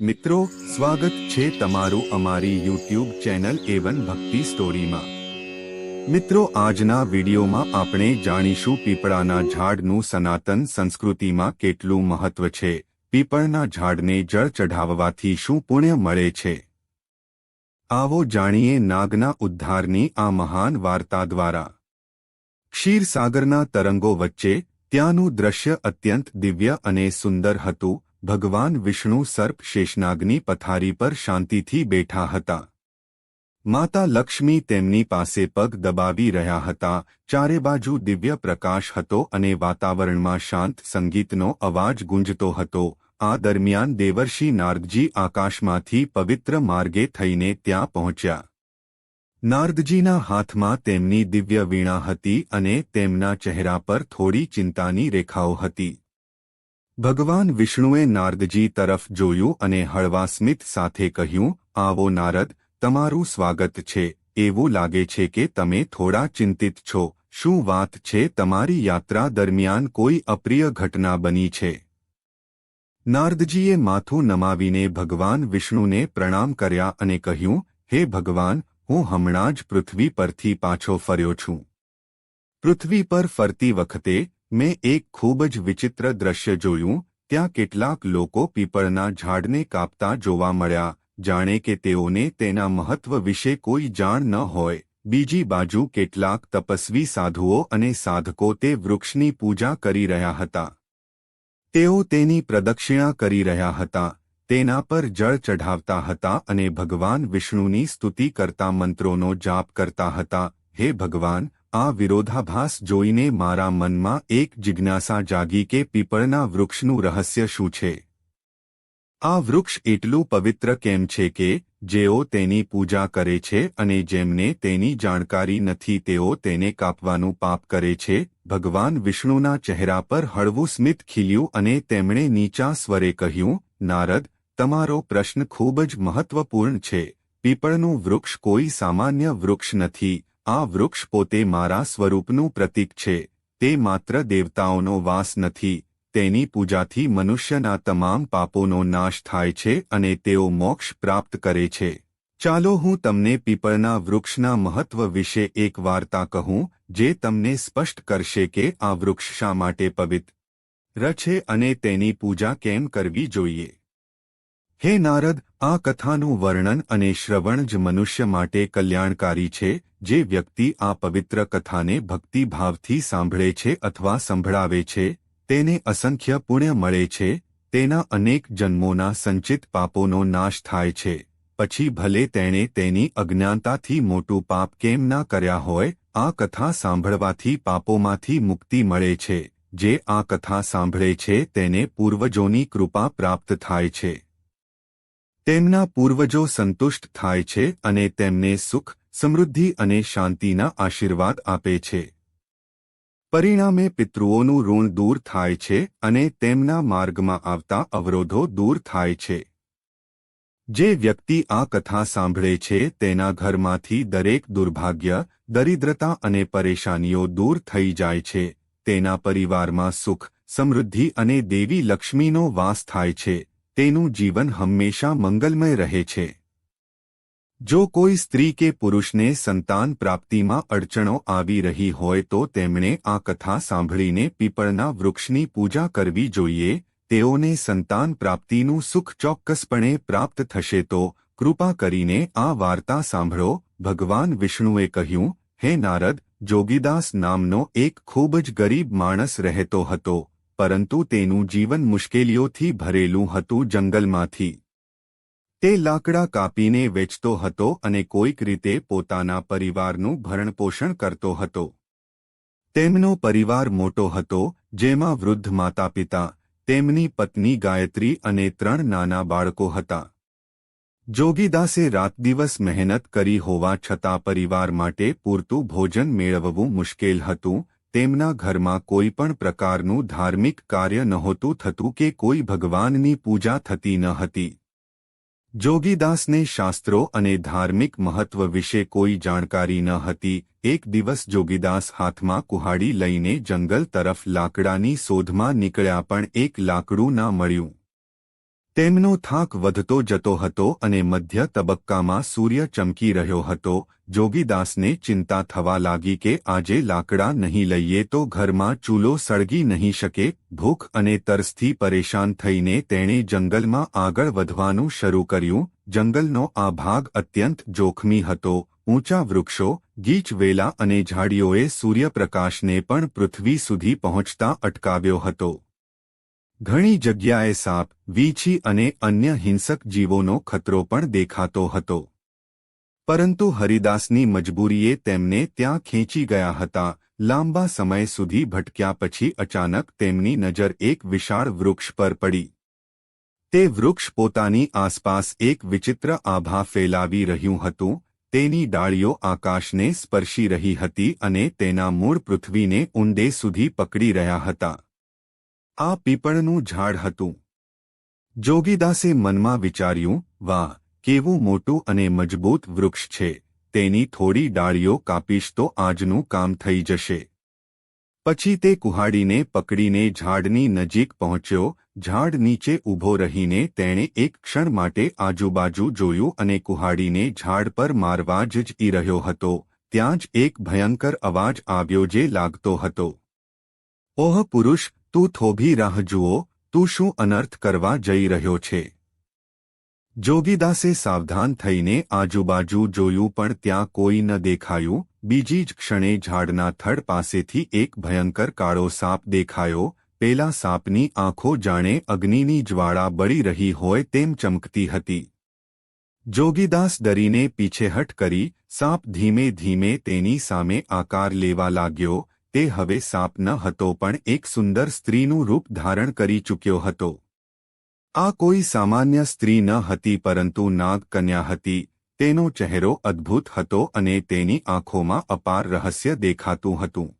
મિત્રો, સ્વાગત છે તમારું અમારી યુટ્યુબ ચેનલ એવન ભક્તિ સ્ટોરીમાં મિત્રો, આજના વિડીયોમાં આપણે જાણીશું પીપળાના ઝાડનું સનાતન સંસ્કૃતિમાં કેટલું મહત્વ છે. પીપળના ઝાડને જળ ચઢાવવાથી શું પુણ્ય મળે છે? આવો જાણીએ નાગના ઉદ્ધારની આ મહાન વાર્તા દ્વારા. ક્ષીરસાગરના તરંગો વચ્ચે ત્યાંનું દ્રશ્ય અત્યંત દિવ્ય અને સુંદર હતું. ભગવાન વિષ્ણુ સર્પ શેષનાગની પથારી પર શાંતિથી બેઠા હતા. માતા લક્ષ્મી તેમની પાસે પગ દબાવી રહ્યા હતા. ચારે બાજુ દિવ્ય પ્રકાશ હતો અને વાતાવરણમાં શાંત સંગીતનો અવાજ ગુંજતો હતો. આ દરમિયાન દેવર્ષિ નારદજી આકાશમાંથી પવિત્ર માર્ગે થઈને ત્યાં પહોંચ્યા. નારદજીના હાથમાં તેમની દિવ્ય વીણા હતી અને તેમના ચહેરા પર થોડી ચિંતાની રેખાઓ હતી. ભગવાન વિષ્ણુએ નારદજી તરફ જોયું અને હળવા સ્મિત સાથે કહ્યું, આવો નારદ, તમારું સ્વાગત છે. એવું લાગે છે કે તમે થોડા ચિંતિત છો. શું વાત છે? તમારી યાત્રા દરમિયાન કોઈ અપ્રિય ઘટના બની છે નારદજીએ માથું નમાવીને ભગવાન વિષ્ણુને પ્રણામ કર્યા અને કહ્યું, હે ભગવાન, હું હમણાં જ પૃથ્વી પરથી પાછો ફર્યો છું. પૃથ્વી પર ફરતી વખતે મેં એક ખૂબ જ વિચિત્ર દ્રશ્ય જોયું, ત્યાં કેટલાક લોકો પીપળના ઝાડને કાપતા જોવા મળ્યા, જાણે કે તેઓને તેના મહત્વ વિશે કોઈ જાણ ન હોય. બીજી બાજુ કેટલાક તપસ્વી સાધુઓ અને સાધકો તે વૃક્ષની પૂજા કરી રહ્યા હતા. તેઓ તેની પ્રદક્ષિણા કરી રહ્યા હતા, તેના પર જળ ચઢાવતા હતા અને ભગવાન વિષ્ણુની સ્તુતિ કરતા મંત્રોનો જાપ કરતા હતા. હે ભગવાન આ વિરોધાભાસ જોઈને મારા મનમાં એક જિજ્ઞાસા જાગી કે પીપળના વૃક્ષનું રહસ્ય શું છે? આ વૃક્ષ એટલું પવિત્ર કેમ છે કે જેઓ તેની પૂજા કરે છે અને જેમને તેની જાણકારી નથી તેઓ તેને કાપવાનું પાપ કરે છે, ભગવાન વિષ્ણુના ચહેરા પર હળવું સ્મિત ખીલ્યું અને તેમણે નીચા સ્વરે કહ્યું, નારદ, તમારો પ્રશ્ન ખૂબ જ મહત્વપૂર્ણ છે. પીપળનું વૃક્ષ કોઈ સામાન્ય વૃક્ષ નથી. આ વૃક્ષ પોતે મારા સ્વરૂપનું પ્રતીક છે, તે માત્ર દેવતાઓનો વાસ નથી, તેની પૂજાથી મનુષ્યના તમામ પાપોનો નાશ થાય છે અને તેઓ મોક્ષ પ્રાપ્ત કરે છે. ચાલો હું તમને પીપળના વૃક્ષના મહત્વ વિશે એક વાર્તા કહું, જે તમને સ્પષ્ટ કરશે કે આ વૃક્ષ શા માટે પવિત્ર છે અને તેની પૂજા કેમ કરવી જોઈએ. હે નારદ, આ કથાનું વર્ણન અને શ્રવણ જ મનુષ્ય માટે કલ્યાણકારી છે, જે વ્યક્તિ આ પવિત્ર કથાને ભક્તિભાવથી સાંભળે છે અથવા સંભળાવે છે, તેને અસંખ્ય પુણ્ય મળે છે, તેના અનેક જન્મોના સંચિત પાપોનો નાશ થાય છે, પછી ભલે તેણે તેની અજ્ઞાનતાથી મોટું પાપ કેમ ના કર્યા હોય, આ કથા સાંભળવાથી પાપોમાંથી મુક્તિ મળે છે, જે આ કથા સાંભળે છે તેને પૂર્વજોની કૃપા પ્રાપ્ત થાય છે. તેમના પૂર્વજો સંતુષ્ટ થાય છે અને તેમને સુખ, સમૃદ્ધિ અને શાંતિના આશીર્વાદ આપે છે. પરિણામે પિતૃઓનું ઋણ દૂર થાય છે અને તેમના માર્ગમાં આવતા અવરોધો દૂર થાય છે. જે વ્યક્તિ આ કથા સાંભળે છે તેના ઘરમાંથી દરેક દુર્ભાગ્ય, દરિદ્રતા અને પરેશાનીઓ દૂર થઈ જાય છે. તેના પરિવારમાં સુખ, સમૃદ્ધિ અને દેવી લક્ષ્મીનો વાસ થાય છે. તેનું જીવન હંમેશા મંગલમય રહે છે. જો કોઈ સ્ત્રી કે પુરુષને સંતાન પ્રાપ્તિમાં અડચણો આવી રહી હોય તો તેમણે આ કથા સાંભળીને પીપળના વૃક્ષની પૂજા કરવી જોઈએ, તેઓને સંતાન પ્રાપ્તિનું સુખ ચોક્કસપણે પ્રાપ્ત થશે તો કૃપા કરીને આ વાર્તા સાંભળો, ભગવાન વિષ્ણુએ કહ્યું, હે નારદ, જોગીદાસ નામનો એક ખૂબ જ ગરીબ માણસ રહેતો હતો. પરંતુ તેનું જીવન મુશ્કેલીઓથી ભરેલું હતું જંગલમાંથી. તે લાકડા કાપીને વેચતો હતો અને કોઈક રીતે પોતાના પરિવારનું ભરણપોષણ કરતો હતો. તેમનો પરિવાર મોટો હતો, જેમાં વૃદ્ધ માતા પિતા તેમની પત્ની ગાયત્રી અને ત્રણ નાના બાળકો હતા. જોગીદાસે રાત દિવસ મહેનત કરી હોવા છતાં પરિવાર માટે પૂરતું ભોજન મેળવવું મુશ્કેલ હતું તેમના ઘરમાં કોઈ પણ પ્રકારનું ધાર્મિક કાર્ય નહોતું થતું કે કોઈ ભગવાનની પૂજા થતી ન હતી. જોગીદાસને શાસ્ત્રો અને ધાર્મિક મહત્વ વિશે કોઈ જાણકારી ન હતી. એક દિવસ જોગીદાસ હાથમાં કુહાડી લઈને જંગલ તરફ લાકડાની શોધમાં નીકળ્યા પણ એક લાકડું ના મળ્યું. તેમનો થાક વધતો જતો હતો અને મધ્ય તબક્કામાં સૂર્ય ચમકી રહ્યો હતો. જોગીદાસને ચિંતા થવા લાગી કે આજે લાકડા નહીં લઈએ તો ઘરમાં ચૂલો સળગી નહીં શકે. ભૂખ અને તરસથી પરેશાન થઈને તેણે જંગલમાં આગળ વધવાનું શરૂ કર્યું. જંગલનો આ ભાગ અત્યંત જોખમી હતો. ઊંચા વૃક્ષો, ગીચ વેલા અને ઝાડીઓએ સૂર્યપ્રકાશને પણ પૃથ્વી સુધી પહોંચતા અટકાવ્યો હતો. ઘણી જગ્યાએ સાપ, વીછી અને અન્ય હિંસક જીવોનો ખતરો પણ દેખાતો હતો. પરંતુ હરિદાસની મજબૂરીએ તેમને ત્યાં ખેંચી ગયા હતા. લાંબા સમય સુધી ભટક્યા પછી અચાનક તેમની નજર એક વિશાળ વૃક્ષ પર પડી. તે વૃક્ષ પોતાની આસપાસ એક વિચિત્ર આભા ફેલાવી રહ્યું હતું. તેની ડાળીઓ આકાશને સ્પર્શી રહી હતી અને તેના મૂળ પૃથ્વીને ઊંડે સુધી પકડી રહ્યા હતા. આ પીપળનું ઝાડ હતું. જોગીદાસે મનમાં વિચાર્યું, વાહ, કેવું મોટું અને મજબૂત વૃક્ષ છે. તેની થોડી ડાળીઓ કાપીશ તો આજનું કામ થઈ જશે. પછી તે કુહાડીને પકડીને ઝાડની નજીક પહોંચ્યો. ઝાડ નીચે ઊભો રહીને તેણે એક ક્ષણ માટે આજુબાજુ જોયું અને કુહાડીને ઝાડ પર મારવા જ ઈ રહ્યો હતો. ત્યાં જ એક ભયંકર અવાજ આવ્યો જે લાગતો હતો. ઓહ, પુરુષ તું થોભી રાહ જુઓ, તું શું અનર્થ કરવા જઈ રહ્યો છે? જોગીદાસે સાવધાન થઈને આજુબાજુ જોયું પણ ત્યાં કોઈ ન દેખાયું, બીજી જ ક્ષણે ઝાડના થડ પાસેથી એક ભયંકર કાળો સાપ દેખાયો, પેલા સાપની આંખો જાણે અગ્નિની જ્વાળા બળી રહી હોય તેમ ચમકતી હતી. જોગીદાસ ડરીને પીછેહટ કરી, સાપ ધીમે ધીમે તેની સામે આકાર લેવા લાગ્યો તે હવે સાપ ન હતો પણ એક સુંદર સ્ત્રીનું રૂપ ધારણ કરી ચૂક્યો હતો. આ કોઈ સામાન્ય સ્ત્રી ન હતી પરંતુ નાગ કન્યા હતી. તેનો ચહેરો અદ્ભુત હતો અને તેની આંખોમાં અપાર રહસ્ય દેખાતું હતું.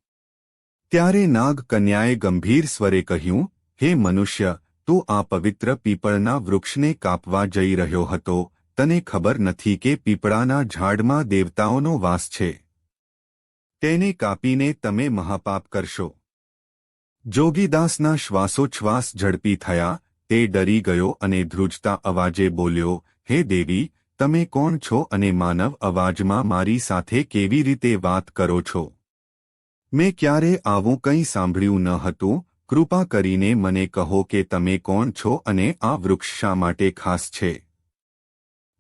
ત્યારે નાગ કન્યાએ ગંભીર સ્વરે કહ્યું, હે મનુષ્ય, તું આ પવિત્ર પીપળના વૃક્ષને કાપવા જઈ રહ્યો હતો. તને ખબર નથી કે પીપળાના ઝાડમાં દેવતાઓનો વાસ છે. તેને કાપીને તમે મહાપાપ કરશો. જોગીદાસના શ્વાસોચ્છ્વાસ ઝડપી થયા, તે ડરી ગયો અને ધ્રુજતા અવાજે બોલ્યો, હે દેવી, તમે કોણ છો અને માનવ અવાજમાં મારી સાથે કેવી રીતે વાત કરો છો? મેં ક્યારે આવું કંઈ સાંભળ્યું ન હતું? કૃપા કરીને મને કહો કે તમે કોણ છો અને આ વૃક્ષ માટે ખાસ છે?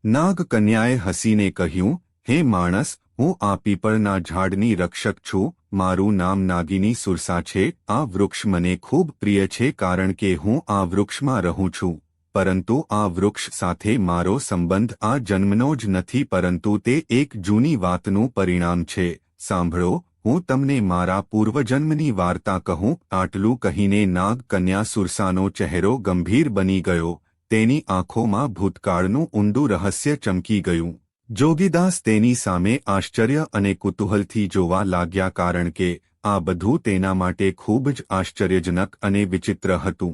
નાગ કન્યાએ હસીને કહ્યું, હે માણસ હું આ પીપળના ઝાડની રક્ષક છું, મારું નામ નાગિની સુરસા છે, આ વૃક્ષ મને ખૂબ પ્રિય છે કારણ કે હું આ વૃક્ષમાં રહું છું, પરંતુ આ વૃક્ષ સાથે મારો સંબંધ આ જન્મનો જ નથી પરંતુ તે એક જૂની વાતનું પરિણામ છે, સાંભળો, હું તમને મારા પૂર્વજન્મની વાર્તા કહું, આટલું કહીને નાગ કન્યા સુરસાનો ચહેરો ગંભીર બની ગયો, તેની આંખોમાં ભૂતકાળનું ઊંડું રહસ્ય ચમકી ગયું. જોગીદાસ તેની સામે આશ્ચર્ય અને કુતૂહલથી જોવા લાગ્યા કારણ કે આ બધું તેના માટે ખૂબ જ આશ્ચર્યજનક અને વિચિત્ર હતું.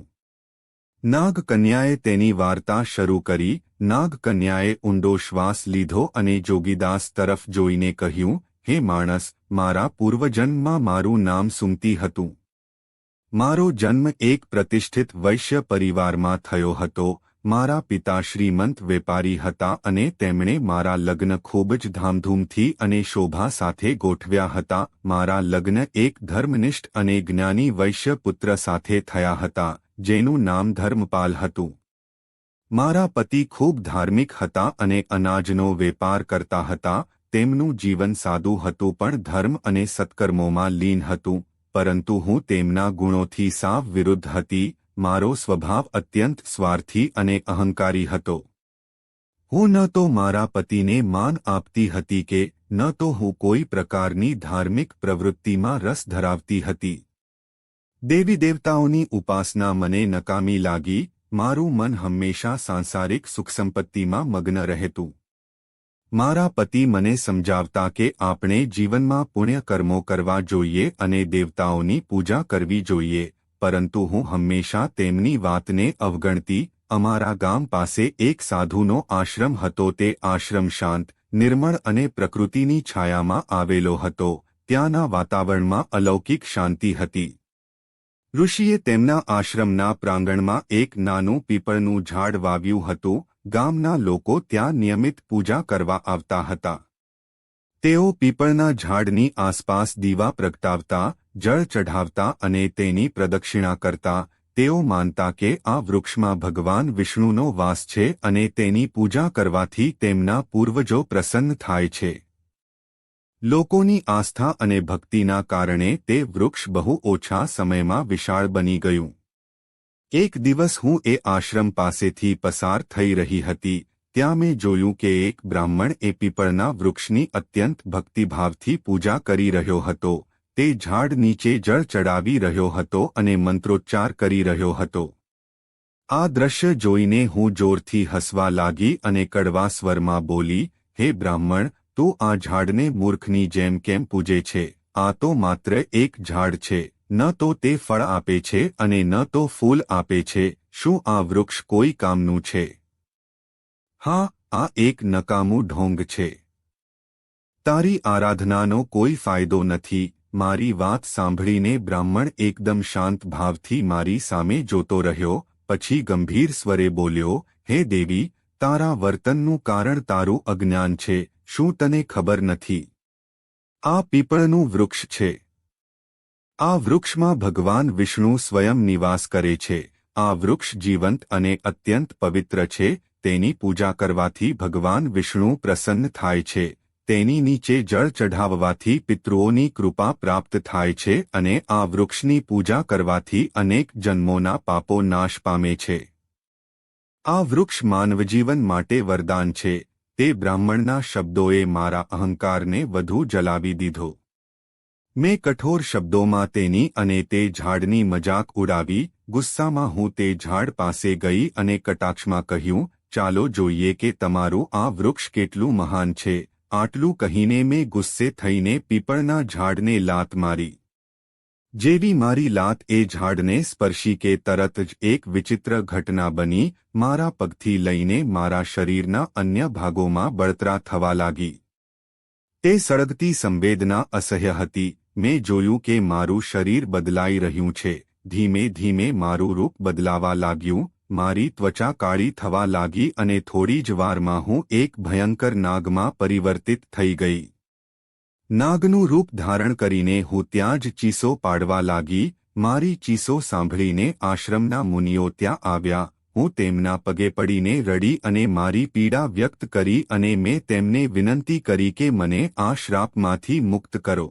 નાગકન્યાએ તેની વાર્તા શરૂ કરી, નાગકન્યાએ ઊંડો શ્વાસ લીધો અને જોગીદાસ તરફ જોઈને કહ્યું, હે માણસ, મારા પૂર્વજન્મમાં મારું નામ સુમતી હતું. મારો જન્મ એક પ્રતિષ્ઠિત વૈશ્ય પરિવારમાં થયો હતો મારા પિતા શ્રીમંત વેપારી હતા અને તેમણે મારા લગ્ન ખૂબ જ ધામધૂમથી અને શોભા સાથે ગોઠવ્યા હતા. મારા લગ્ન એક ધર્મનિષ્ઠ અને જ્ઞાની વૈશ્ય પુત્ર સાથે થયા હતા, જેનું નામ ધર્મપાલ હતું. મારા પતિ ખૂબ ધાર્મિક હતા અને અનાજનો વેપાર કરતા હતા. તેમનું જીવન સાદું હતું પણ ધર્મ અને સત્કર્મોમાં લીન હતું, પરંતુ હું તેમના ગુણોથી સાવ વિરુદ્ધ હતી. મારો સ્વભાવ અત્યંત સ્વાર્થી અને અહંકારી હતો. હું ન તો મારા પતિને માન આપતી હતી કે, ન તો હું કોઈ પ્રકારની ધાર્મિક પ્રવૃત્તિમાં રસ ધરાવતી હતી. દેવી દેવતાઓની ઉપાસના મને નકામી લાગી, મારું મન હંમેશા સાંસારિક સુખસંપત્તિમાં મગ્ન રહેતું. મારા પતિ મને સમજાવતા કે આપણે જીવનમાં પુણ્યકર્મો કરવા જોઈએ અને દેવતાઓની પૂજા કરવી જોઈએ પરંતુ હું હંમેશા તેમની વાતને અવગણતી, અમારા ગામ પાસે એક સાધુનો આશ્રમ હતો તે આશ્રમ શાંત, નિર્મળ અને પ્રકૃતિની છાયામાં આવેલો હતો, ત્યાંના વાતાવરણમાં અલૌકિક શાંતિ હતી. ઋષિએ તેમના આશ્રમના પ્રાંગણમાં એક નાનું પીપળનું ઝાડ વાવ્યું હતું, ગામના લોકો ત્યાં નિયમિત પૂજા કરવા આવતા હતા. તેઓ પીપળના ઝાડની આસપાસ દીવા પ્રગટાવતા, જળ ચઢાવતા અને તેની પ્રદક્ષિણા કરતા, તેઓ માનતા કે આ વૃક્ષમાં ભગવાન વિષ્ણુનો વાસ છે અને તેની પૂજા કરવાથી તેમના પૂર્વજો પ્રસન્ન થાય છે. લોકોની આસ્થા અને ભક્તિના કારણે તે વૃક્ષ બહુ ઓછા સમયમાં વિશાળ બની ગયું. એક દિવસ હું એ આશ્રમ પાસેથી પસાર થઈ રહી હતી ત્યાં મેં જોયું કે એક બ્રાહ્મણ એ પીપળના વૃક્ષની અત્યંત ભક્તિભાવથી પૂજા કરી રહ્યો હતો. તે ઝાડ નીચે જળ ચડાવી રહ્યો હતો અને મંત્રોચ્ચાર કરી રહ્યો હતો. આ દ્રશ્ય જોઈને હું જોરથી હસવા લાગી અને કડવા સ્વરમાં બોલી, હે બ્રાહ્મણ, તું આ ઝાડને મૂર્ખની જેમ કેમ પૂજે છે? આ તો માત્ર એક ઝાડ છે. ન તો તે ફળ આપે છે અને ન તો ફૂલ આપે છે. શું આ વૃક્ષ કોઈ કામનું છે? હા, આ એક નકામું ઢોંગ છે. તારી આરાધનાનો કોઈ ફાયદો નથી, મારી વાત સાંભળીને બ્રાહ્મણ એકદમ શાંત ભાવથી મારી સામે જોતો રહ્યો, પછી ગંભીર સ્વરે બોલ્યો, હે દેવી, તારા વર્તનનું કારણ તારું અજ્ઞાન છે, શું તને ખબર નથી? આ પીપળનું વૃક્ષ છે. આ વૃક્ષમાં ભગવાન વિષ્ણુ સ્વયં નિવાસ કરે છે. આ વૃક્ષ જીવંત અને અત્યંત પવિત્ર છે તેની પૂજા કરવાથી ભગવાન વિષ્ણુ પ્રસન્ન થાય છે. તેની નીચે જળ ચઢાવવાથી પિતૃઓની કૃપા પ્રાપ્ત થાય છે અને આ વૃક્ષની પૂજા કરવાથી અનેક જન્મોના પાપો નાશ પામે છે. આ વૃક્ષ માનવજીવન માટે વરદાન છે. તે બ્રાહ્મણના શબ્દોએ મારા અહંકારને વધુ જલાવી દીધો. મેં કઠોર શબ્દોમાં તેની અને તે ઝાડની મજાક ઉડાવી, ગુસ્સામાં હું તે ઝાડ પાસે ગઈ અને કટાક્ષમાં કહ્યું ચાલો જોઈએ કે તમારું આ વૃક્ષ કેટલું મહાન છે. આટલું કહીને મેં ગુસ્સે થઈને પીપળના ઝાડને લાત મારી. જેવી મારી લાત એ ઝાડને સ્પર્શી કે તરત જ એક વિચિત્ર ઘટના બની, મારા પગથી લઈને મારા શરીરના અન્ય ભાગોમાં બળતરા થવા લાગી. તે સળગતી સંવેદના અસહ્ય હતી. મેં જોયું કે મારું શરીર બદલાઈ રહ્યું છે. ધીમે ધીમે મારું રૂપ બદલાવા લાગ્યું. મારી ત્વચા કાળી થવા લાગી અને થોડી જ વારમાં હું એક ભયંકર નાગમાં પરિવર્તિત થઈ ગઈ. નાગનું રૂપ ધારણ કરીને હું ત્યાં જ ચીસો પાડવા લાગી, મારી ચીસો સાંભળીને આશ્રમના મુનિઓ ત્યાં આવ્યા, હું તેમના પગે પડીને રડી અને મારી પીડા વ્યક્ત કરી અને મેં તેમને વિનંતી કરી કે મને આ શ્રાપમાંથી મુક્ત કરો.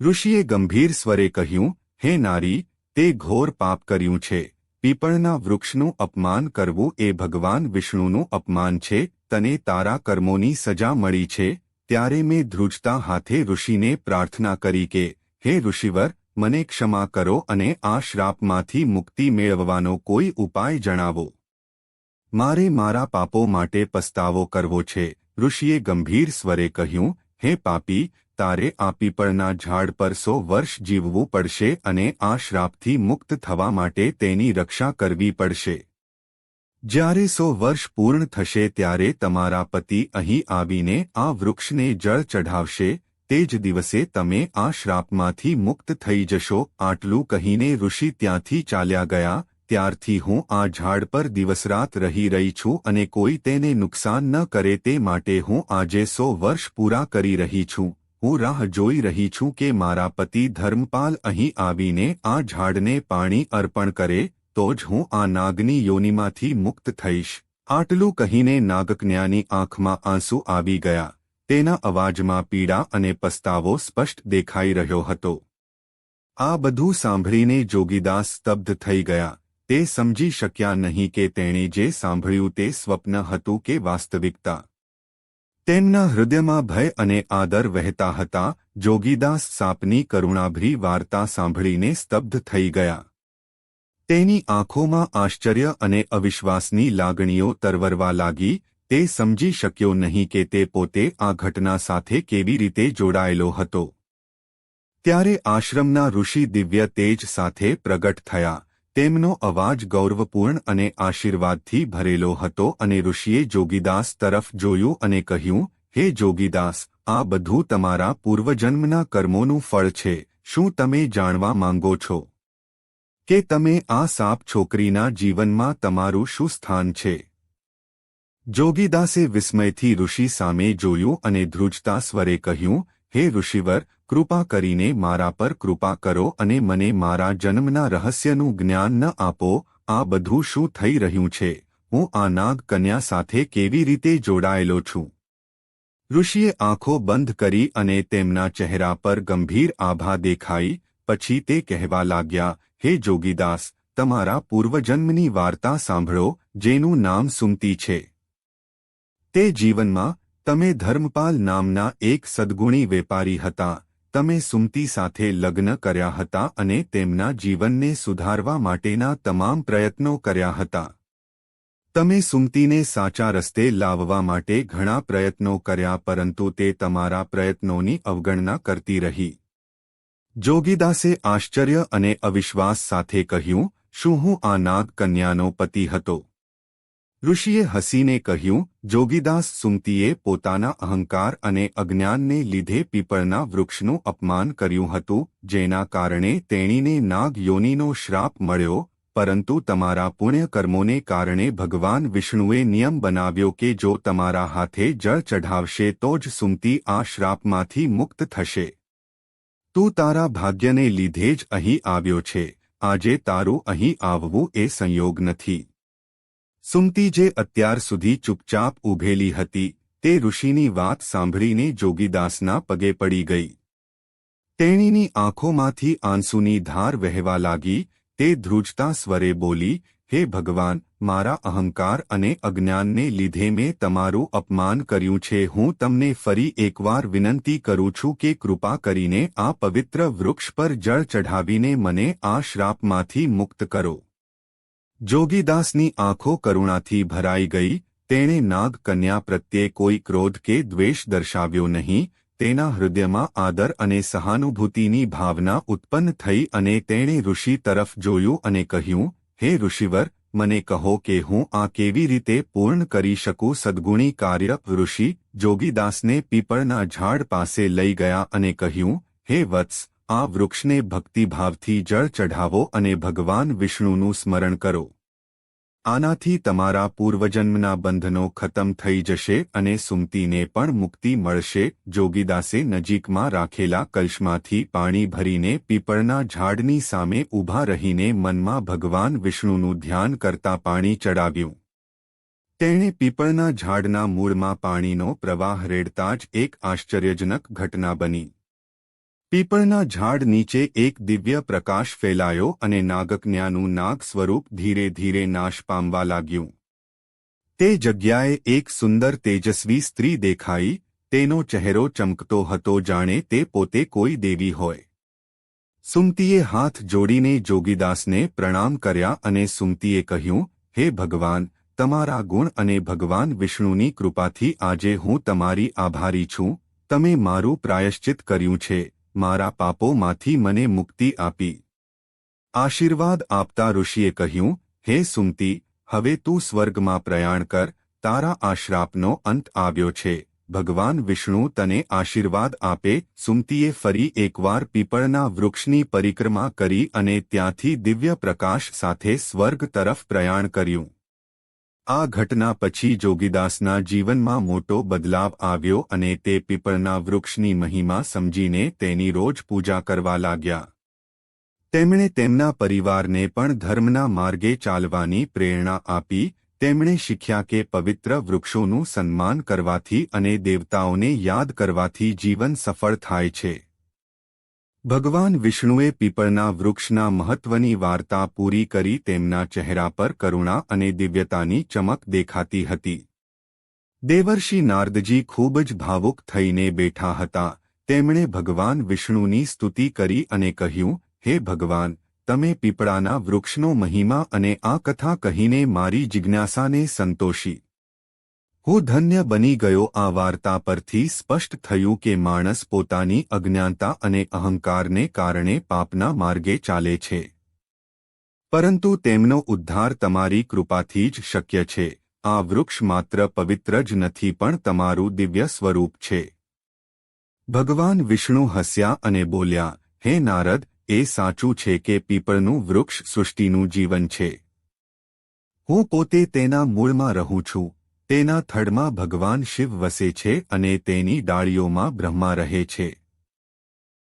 ઋષિએ ગંભીર સ્વરે કહ્યું, હે નારી, તે ઘોર પાપ કર્યું છે. પીપળના વૃક્ષનું અપમાન કરવું એ ભગવાન વિષ્ણુનું અપમાન છે, તને તારા કર્મોની સજા મળી છે, ત્યારે મેં ધ્રુજતા હાથે ઋષિને પ્રાર્થના કરી કે, હે ઋષિવર, મને ક્ષમા કરો અને આ શ્રાપમાંથી મુક્તિ મેળવવાનો કોઈ ઉપાય જણાવો. મારે મારા પાપો માટે પસ્તાવો કરવો છે. ઋષિએ ગંભીર સ્વરે કહ્યું, હે પાપી તારે આ પીપળના ઝાડ પર સો વર્ષ જીવવું પડશે અને આ શ્રાપથી મુક્ત થવા માટે તેની રક્ષા કરવી પડશે. જ્યારે સો વર્ષ પૂર્ણ થશે ત્યારે તમારા પતિ અહીં આવીને આ વૃક્ષને જળ ચઢાવશે, તે જ દિવસે તમે આ શ્રાપમાંથી મુક્ત થઈ જશો. આટલું કહીને ઋષિ ત્યાંથી ચાલ્યા ગયા, ત્યારથી હું આ ઝાડ પર દિવસરાત રહી રહી છું અને કોઈ તેને નુકસાન ન કરે તે માટે હું આજે સો વર્ષ પૂરા કરી રહી છું. હું રાહ જોઈ રહી છું કે મારા પતિ ધર્મપાલ અહીં આવીને આ ઝાડને પાણી અર્પણ કરે, તો જ હું આ નાગની યોનિમાંથી મુક્ત થઈશ. આટલું કહીને નાગકન્યાની આંખમાં આંસુ આવી ગયા. તેના અવાજમાં પીડા અને પસ્તાવો સ્પષ્ટ દેખાઈ રહ્યો હતો. આ બધું સાંભળીને જોગીદાસ સ્તબ્ધ થઈ ગયા. તે સમજી શક્યા નહીં કે તેણે જે સાંભળ્યું તે સ્વપ્ન હતું કે વાસ્તવિકતા. તેમના હૃદયમાં ભય અને આદર વહેતા હતા. જોગીદાસ સાપની કરુણાભરી વાર્તા સાંભળીને સ્તબ્ધ થઈ ગયા. તેની આંખોમાં આશ્ચર્ય અને અવિશ્વાસની લાગણીઓ તરવરવા લાગી. તે સમજી શક્યો નહીં કે તે પોતે આ ઘટના સાથે કેવી રીતે જોડાયેલો હતો. ત્યારે આશ્રમના ઋષિ દિવ્ય તેજ સાથે પ્રગટ થયા. તેમનો અવાજ ગૌરવપૂર્ણ અને આશીર્વાદથી ભરેલો હતો અને ઋષિએ જોગીદાસ તરફ જોયું અને કહ્યું, હે જોગીદાસ, આ બધું તમારા પૂર્વજન્મના કર્મોનું ફળ છે. શું તમે જાણવા માંગો છો કે તમે આ સાપ છોકરીના જીવનમાં તમારું શું સ્થાન છે જોગીદાસે વિસ્મયથી ઋષિ સામે જોયું અને ધ્રુજતા સ્વરે કહ્યું હે ઋષિવર, કૃપા કરીને મારા પર કૃપા કરો અને મને મારા જન્મના રહસ્યનું જ્ઞાન ન આપો, આ બધું શું થઈ રહ્યું છે? હું આ નાગ કન્યા સાથે કેવી રીતે જોડાયેલો છું? ઋષિએ આંખો બંધ કરી અને તેમના ચહેરા પર ગંભીર આભા દેખાઈ, પછી તે કહેવા લાગ્યા, હે જોગીદાસ, તમારા પૂર્વજન્મની વાર્તા સાંભળો, જેનું નામ સુમતી છે. તે જીવનમાં તમે ધર્મપાલ નામના એક સદગુણી વેપારી હતા, તમે સુમતી સાથે લગ્ન કર્યા હતા અને તેમના જીવનને સુધારવા માટેના તમામ પ્રયત્નો કર્યા હતા. તમે સુમતીને સાચા રસ્તે લાવવા માટે ઘણા પ્રયત્નો કર્યા પરંતુ તે તમારા પ્રયત્નોની અવગણના કરતી રહી. જોગીદાસે આશ્ચર્ય અને અવિશ્વાસ સાથે કહ્યું, શું હું આ નાગ કન્યાનો પતિ હતો? ઋષિએ હસીને કહ્યું, જોગીદાસ સુમતીએ પોતાના અહંકાર અને અજ્ઞાનને લીધે પીપળના વૃક્ષનું અપમાન કર્યું હતું, જેના કારણે તેણીને નાગ યોનિનો શ્રાપ મળ્યો, પરંતુ તમારા પુણ્યકર્મોને કારણે ભગવાન વિષ્ણુએ નિયમ બનાવ્યો કે જો તમારા હાથે જળ ચઢાવશે તો જ સુમતી આ શ્રાપમાંથી મુક્ત થશે. તું તારા ભાગ્યને લીધે જ અહીં આવ્યો છે, આજે તારું અહીં આવવું એ સંયોગ નથી. સુમતી જે અત્યાર સુધી ચૂપચાપ ઊભેલી હતી, તે ઋષિની વાત સાંભળીને જોગીદાસના પગે પડી ગઈ. તેણીની આંખોમાંથી આંસુની ધાર વહેવા લાગી, તે ધ્રુજતા સ્વરે બોલી, હે ભગવાન, મારા અહંકાર અને અજ્ઞાનને લીધે મેં તમારું અપમાન કર્યું છે. હું તમને ફરી એકવાર વિનંતી કરું છું કે કૃપા કરીને આ પવિત્ર વૃક્ષ પર જળ ચઢાવીને મને આ શ્રાપમાંથી મુક્ત કરો. જોગીદાસની આંખો કરુણાથી ભરાઈ ગઈ, તેણે નાગ કન્યા પ્રત્યે કોઈ ક્રોધ કે દ્વેષ દર્શાવ્યો નહીં, તેના હૃદયમાં આદર અને સહાનુભૂતિની ભાવના ઉત્પન્ન થઈ અને તેણે ઋષિ તરફ જોયું અને કહ્યું, હે ઋષિવર, મને કહો કે હું આ કેવી રીતે પૂર્ણ કરી શકું સદગુણી કાર્ય ઋષિ? જોગીદાસને પીપળના ઝાડ પાસે લઈ ગયા અને કહ્યું, હે વત્સ, આ વૃક્ષને ભક્તિભાવથી જળ ચઢાવો અને ભગવાન વિષ્ણુનું સ્મરણ કરો. આનાથી તમારા પૂર્વજન્મના બંધનો ખતમ થઈ જશે અને સુમતીને પણ મુક્તિ મળશે. જોગીદાસે નજીકમાં રાખેલા કલશમાંથી પાણી ભરીને પીપળના ઝાડની સામે ઊભા રહીને મનમાં ભગવાન વિષ્ણુનું ધ્યાન કરતા પાણી ચડાવ્યું. તેણે પીપળના ઝાડના મૂળમાં પાણીનો પ્રવાહ રેડતા જ એક આશ્ચર્યજનક ઘટના બની. પીપળના ઝાડ નીચે એક દિવ્ય પ્રકાશ ફેલાયો અને નાગકન્યાનું નાગ સ્વરૂપ ધીરે ધીરે નાશ પામવા લાગ્યું. તે જગ્યાએ એક સુંદર તેજસ્વી સ્ત્રી દેખાઈ, તેનો ચહેરો ચમકતો હતો જાણે તે પોતે કોઈ દેવી હોય. સુમતીએ હાથ જોડીને જોગીદાસને પ્રણામ કર્યા અને સુમતીએ કહ્યું, હે ભગવાન, તમારા ગુણ અને ભગવાન વિષ્ણુની કૃપાથી આજે હું તમારી આભારી છું. તમે મારું પ્રાયશ્ચિત કર્યું છે. મારા પાપોમાંથી મને મુક્તિ આપી. આશીર્વાદ આપતા ઋષિએ કહ્યું, હે સુમતી, હવે તું સ્વર્ગમાં પ્રયાણ કર, તારા આશ્રાપનો અંત આવ્યો છે. ભગવાન વિષ્ણુ તને આશીર્વાદ આપે. સુમતીએ ફરી એકવાર પીપળના વૃક્ષની પરિક્રમા કરી અને ત્યાંથી દિવ્ય પ્રકાશ સાથે સ્વર્ગ તરફ પ્રયાણ કર્યું. આ ઘટના પછી જોગીદાસના જીવનમાં મોટો બદલાવ આવ્યો અને તે પીપળના વૃક્ષની મહિમા સમજીને તેની રોજ પૂજા કરવા લાગ્યા. તેમણે તેમના પરિવારને પણ ધર્મના માર્ગે ચાલવાની પ્રેરણા આપી, તેમણે શીખ્યા કે પવિત્ર વૃક્ષોનું સન્માન કરવાથી અને દેવતાઓને યાદ કરવાથી જીવન સફળ થાય છે. ભગવાન વિષ્ણુએ પીપળના વૃક્ષના મહત્વની વાર્તા પૂરી કરી તેમના ચહેરા પર કરુણા અને દિવ્યતાની ચમક દેખાતી હતી. દેવર્ષિ નારદજી ખૂબ જ ભાવુક થઈને બેઠા હતા. તેમણે ભગવાન વિષ્ણુની સ્તુતિ કરી અને કહ્યું, હે ભગવાન, તમે પીપળાના વૃક્ષનો મહિમા અને આ કથા કહીને મારી જિજ્ઞાસાને સંતોષી. હું ધન્ય બની ગયો આ વાર્તા પરથી સ્પષ્ટ થયું કે માણસ પોતાની અજ્ઞાનતા અને અહંકારને કારણે પાપના માર્ગે ચાલે છે. પરંતુ તેમનો ઉદ્ધાર તમારી કૃપાથી જ શક્ય છે. આ વૃક્ષ માત્ર પવિત્ર જ નથી પણ તમારું દિવ્ય સ્વરૂપ છે. ભગવાન વિષ્ણુ હસ્યા અને બોલ્યા, હે નારદ, એ સાચું છે કે પીપળનું વૃક્ષ સૃષ્ટિનું જીવન છે. હું પોતે તેના મૂળમાં રહું છું. તેના થડમાં ભગવાન શિવ વસે છે અને તેની ડાળીઓમાં બ્રહ્મા રહે છે.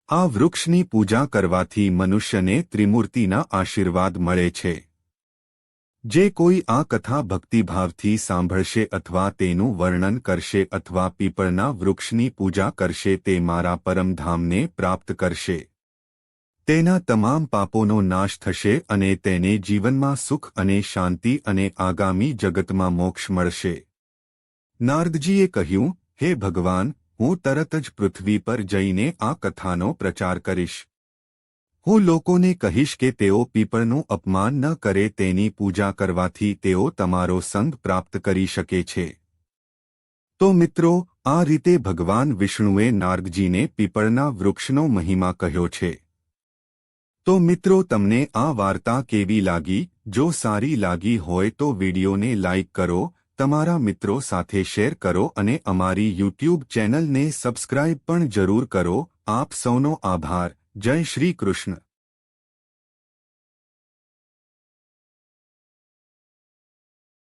આ વૃક્ષની પૂજા કરવાથી મનુષ્યને ત્રિમૂર્તિના આશીર્વાદ મળે છે. જે કોઈ આ કથા ભક્તિભાવથી સાંભળશે અથવા તેનું વર્ણન કરશે અથવા પીપળના વૃક્ષની પૂજા કરશે તે મારા પરમધામને પ્રાપ્ત કરશે. તેના તમામ પાપોનો નાશ થશે અને તેને જીવનમાં સુખ અને શાંતિ અને આગામી જગતમાં મોક્ષ મળશે. નારદજીએ કહ્યું, હે ભગવાન, હું તરત જ પૃથ્વી પર જઈને આ કથાનો પ્રચાર કરીશ. હું લોકોને કહીશ કે તેઓ પીપળનું અપમાન ન કરે, તેની પૂજા કરવાથી તેઓ તમારો સંગ પ્રાપ્ત કરી શકે છે. તો મિત્રો, આ રીતે ભગવાન વિષ્ણુએ નારદજીને પીપળના વૃક્ષનો મહિમા કહ્યો છે. તો મિત્રો, તમને આ વાર્તા કેવી લાગી? જો સારી લાગી હોય તો વિડીયોને લાઇક કરો તમારા મિત્રો સાથે શેર કરો અને અમારી યુટ્યુબ ચેનલને સબસ્ક્રાઇબ પણ જરૂર કરો. આપ સૌનો આભાર. જય શ્રી કૃષ્ણ.